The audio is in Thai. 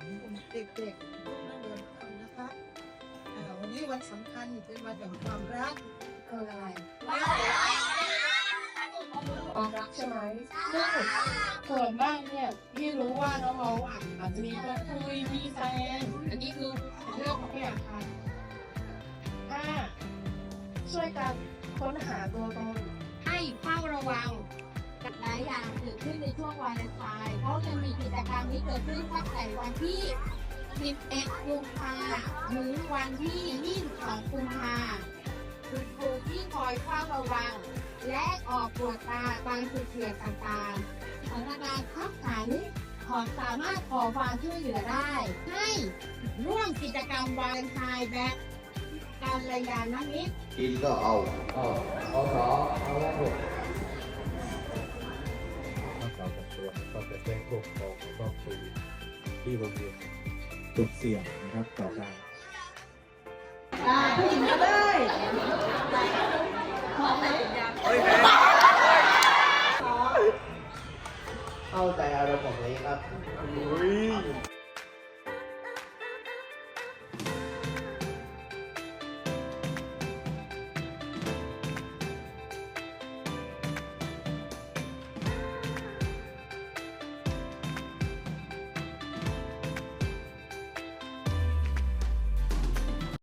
เชื้อที่ให้กับเด็กๆนักเรียนทุกคนนะคะอ่าวันนี้วันสำคัญเป็นวันแห่งความรักคืออะไรความรักใช่ไหมซึ่งส่วนมากเนี่ยพี่รู้ว่าน้องๆอะอาจจะมีคนคุยมีแฟนอันนี้คือเรื่องของพี่อากทำห้าช่วยกันค้นหาตัวตนให้เฝ้าระวัง เกิดขึ้นในช่วงวาเลนไทน์เพราะจะมีกิจกรรมนี้เกิดขึ้นตั้งแต่วันที่ 11 กุมภาถึงวันที่ 22 กุมภาคุณครูที่คอยเฝ้าระวัง และออกตรวจตาตามจุดเสี่ยงต่างๆสถานการณ์ขับขันขอสามารถขอความช่วยเหลือได้ ให้ร่วมกิจกรรมวาเลนไทน์แบบการระยาณมิตรกินก็เอาเอาเอาสองเอาแรก วกับก็จะแจ้งพวกครองแล้วก็ครูที่โรงเรียนจุดเสี่ยงนะครับต่อการผู้หญิงก็ได้เข้าใจอารมณ์ของตัวเองครับ